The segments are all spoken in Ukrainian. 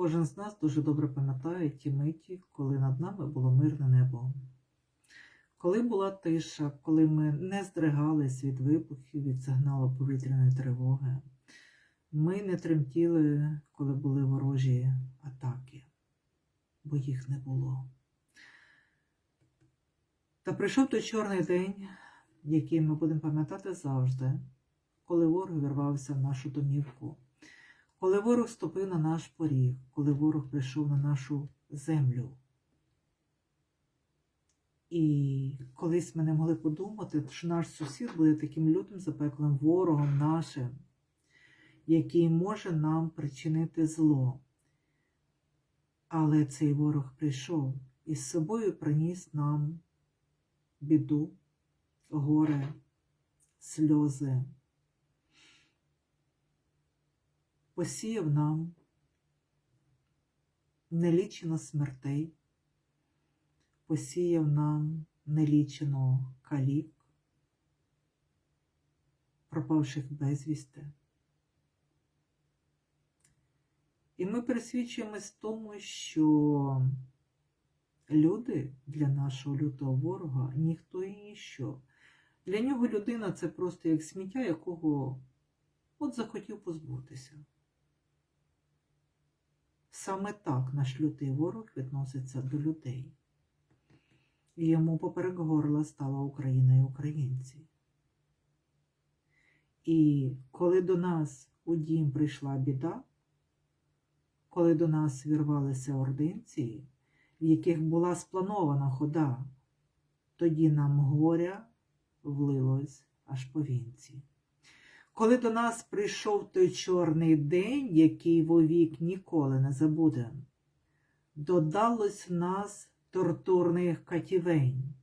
Кожен з нас дуже добре пам'ятає ті миті, коли над нами було мирне небо. Коли була тиша, коли ми не здригались від вибухів, від сигналу повітряної тривоги, ми не тремтіли, коли були ворожі атаки, бо їх не було. Та прийшов той чорний день, який ми будемо пам'ятати завжди, коли ворог вірвався в нашу домівку, коли ворог ступив на наш поріг, коли ворог прийшов на нашу землю. І колись ми не могли подумати, що наш сусід буде таким лютим запеклим ворогом нашим, який може нам причинити зло. Але цей ворог прийшов і з собою приніс нам біду, горе, сльози. Посіяв нам нелічено смертей, посіяв нам нелічено калік, пропавших безвісти. І ми пересвідчуємось тому, що люди для нашого лютого ворога ніхто і ніщо. Для нього людина це просто як сміття, якого от захотів позбутися. Саме так наш лютий ворог відноситься до людей. І йому поперек горла стала Україна і українці. І коли до нас у дім прийшла біда, коли до нас вірвалися ординці, в яких була спланована хода, тоді нам горя влилось аж по вінці. Коли до нас прийшов той чорний день, який вовік ніколи не забудем, додалось в нас тортурних катівень,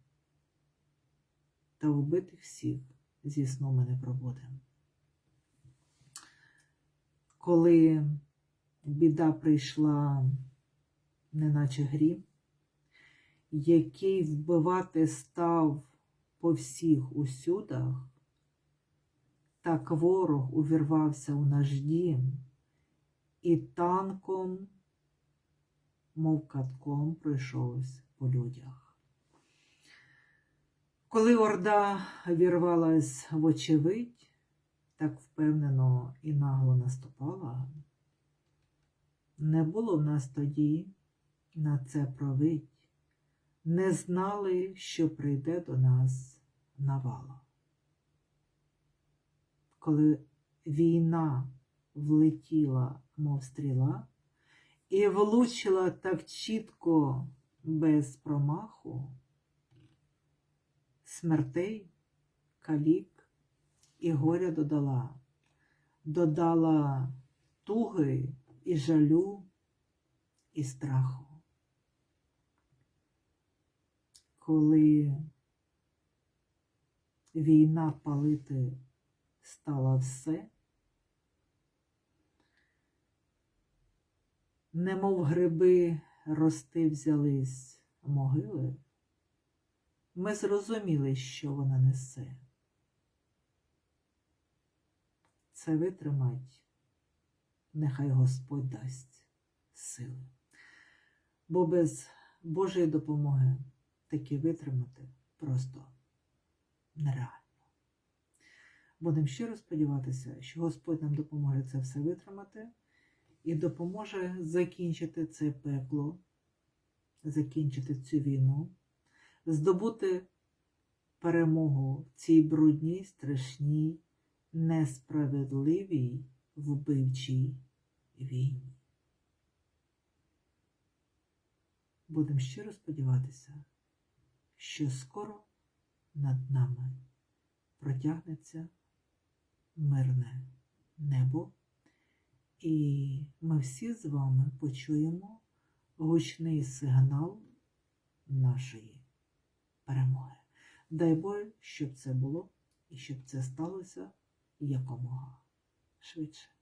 та вбитих всіх зі сну ми не пробудем. Коли біда прийшла, неначе грім, який вбивати став по всіх усюдах, так ворог увірвався у наш дім і танком, мов катком, пройшовся по людях. Коли орда вірвалась в очевидь, так впевнено і нагло наступала, не було в нас тоді на це провидь, не знали, що прийде до нас навала. Коли війна влетіла, мов стріла, і влучила так чітко, без промаху, смертей, калік і горя додала, додала туги і жалю, і страху. Коли війна палити стала все, немов гриби рости взялись могили, ми зрозуміли, що вона несе. Це витримать, нехай Господь дасть сили. Бо без Божої допомоги таки витримати просто нереально. Будемо щиро сподіватися, що Господь нам допоможе це все витримати і допоможе закінчити це пекло, закінчити цю війну, здобути перемогу в цій брудній, страшній, несправедливій, вбивчій війні. Будемо щиро сподіватися, що скоро над нами протягнеться мирне небо, і ми всі з вами почуємо гучний сигнал нашої перемоги. Дай Боже, щоб це було і щоб це сталося якомога швидше.